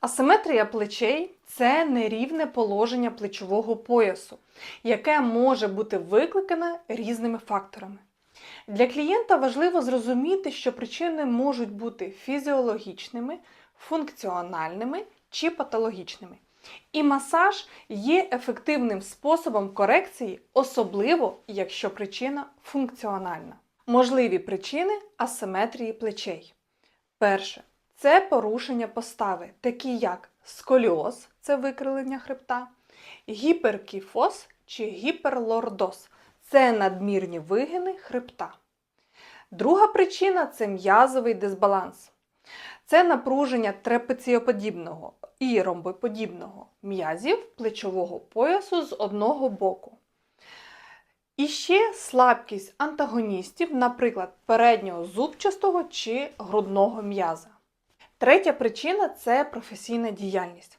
Асиметрія плечей це нерівне положення плечового поясу, яке може бути викликане різними факторами. Для клієнта важливо зрозуміти, що причини можуть бути фізіологічними, функціональними чи патологічними. І масаж є ефективним способом корекції, особливо якщо причина функціональна. Можливі причини асиметрії плечей. Перше це порушення постави, такі як сколіоз це викривлення хребта, гіперкіфоз чи гіперлордоз це надмірні вигини хребта. Друга причина це м'язовий дисбаланс. Це напруження трапеціоподібного і ромбоподібного м'язів плечового поясу з одного боку. І ще слабкість антагоністів, наприклад, переднього зубчастого чи грудного м'яза. Третя причина це професійна діяльність.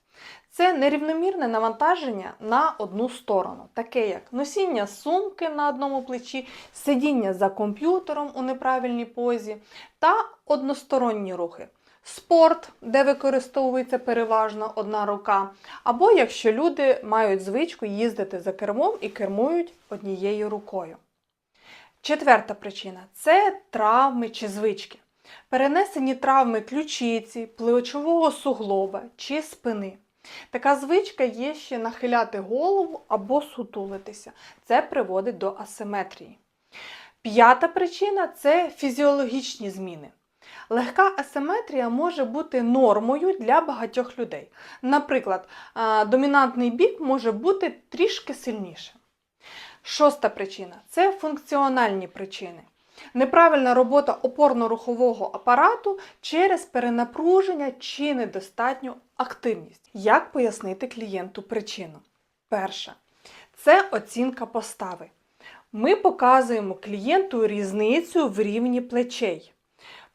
Це нерівномірне навантаження на одну сторону, таке як носіння сумки на одному плечі, сидіння за комп'ютером у неправильній позі та односторонні рухи. Спорт, де використовується переважно одна рука, або якщо люди мають звичку їздити за кермом і кермують однією рукою. Четверта причина це травми чи звички. Перенесені травми ключиці, плечового суглоба чи спини. Така звичка є ще нахиляти голову або сутулитися. Це приводить до асиметрії. П'ята причина це фізіологічні зміни. Легка асиметрія може бути нормою для багатьох людей. Наприклад, домінантний бік може бути трішки сильніше. Шоста причина це функціональні причини. Неправильна робота опорно-рухового апарату через перенапруження чи недостатню активність. Як пояснити клієнту причину? Перше це оцінка постави. Ми показуємо клієнту різницю в рівні плечей.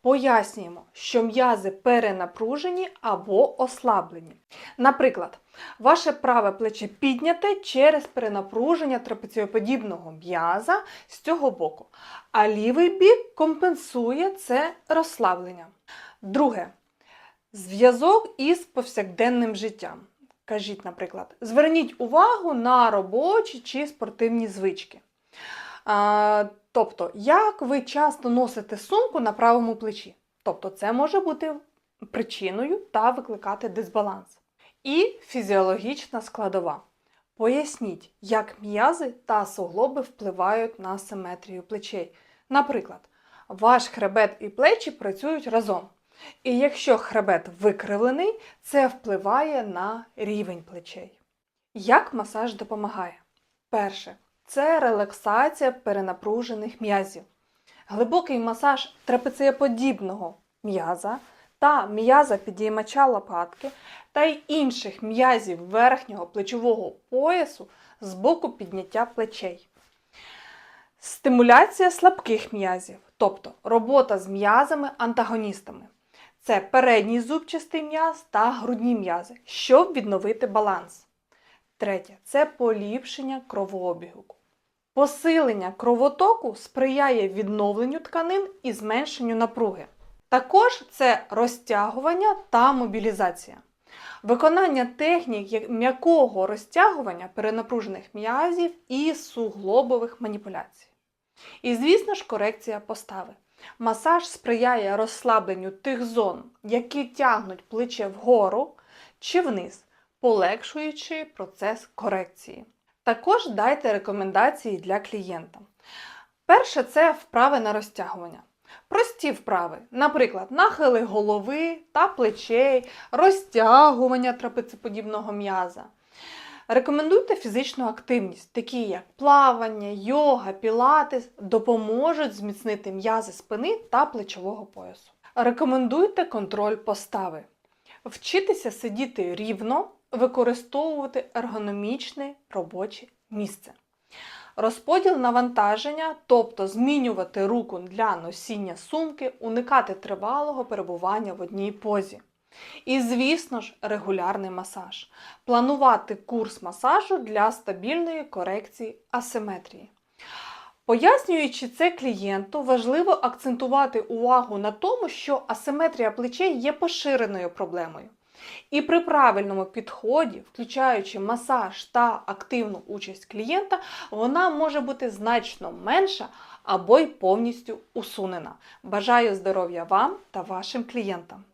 Пояснюємо, що м'язи перенапружені або ослаблені. Наприклад, ваше праве плече підняте через перенапруження трапеціоподібного м'яза з цього боку, а лівий бік компенсує це розслаблення. Друге. Зв'язок із повсякденним життям. Кажіть, наприклад, зверніть увагу на робочі чи спортивні звички. Тобто, як ви часто носите сумку на правому плечі. Тобто, це може бути причиною та викликати дисбаланс. І фізіологічна складова. Поясніть, як м'язи та суглоби впливають на симетрію плечей. Наприклад, ваш хребет і плечі працюють разом. І якщо хребет викривлений, це впливає на рівень плечей. Як масаж допомагає? Перше це релаксація перенапружених м'язів. Глибокий масаж трапецієподібного м'яза та м'яза підіймача лопатки та й інших м'язів верхнього плечового поясу з боку підняття плечей. Стимуляція слабких м'язів, тобто робота з м'язами-антагоністами. Це передній зубчастий м'яз та грудні м'язи, щоб відновити баланс. Третє це поліпшення кровообігу. Посилення кровотоку сприяє відновленню тканин і зменшенню напруги. Також це розтягування та мобілізація. Виконання технік м'якого розтягування перенапружених м'язів і суглобових маніпуляцій. І, звісно ж, корекція постави. Масаж сприяє розслабленню тих зон, які тягнуть плече вгору чи вниз, полегшуючи процес корекції. Також дайте рекомендації для клієнта. Перше це вправи на розтягування. Прості вправи, наприклад, нахили голови та плечей, розтягування трапецеподібного м'яза. Рекомендуйте фізичну активність, такі як плавання, йога, пілатес, допоможуть зміцнити м'язи спини та плечового поясу. Рекомендуйте контроль постави. Вчитися сидіти рівно, використовувати ергономічне робоче місце. Розподіл навантаження, тобто змінювати руку для носіння сумки, уникати тривалого перебування в одній позі. І, звісно ж, регулярний масаж. Планувати курс масажу для стабільної корекції асиметрії. Пояснюючи це клієнту, важливо акцентувати увагу на тому, що асиметрія плечей є поширеною проблемою. І при правильному підході, включаючи масаж та активну участь клієнта, вона може бути значно менша або й повністю усунена. Бажаю здоров'я вам та вашим клієнтам!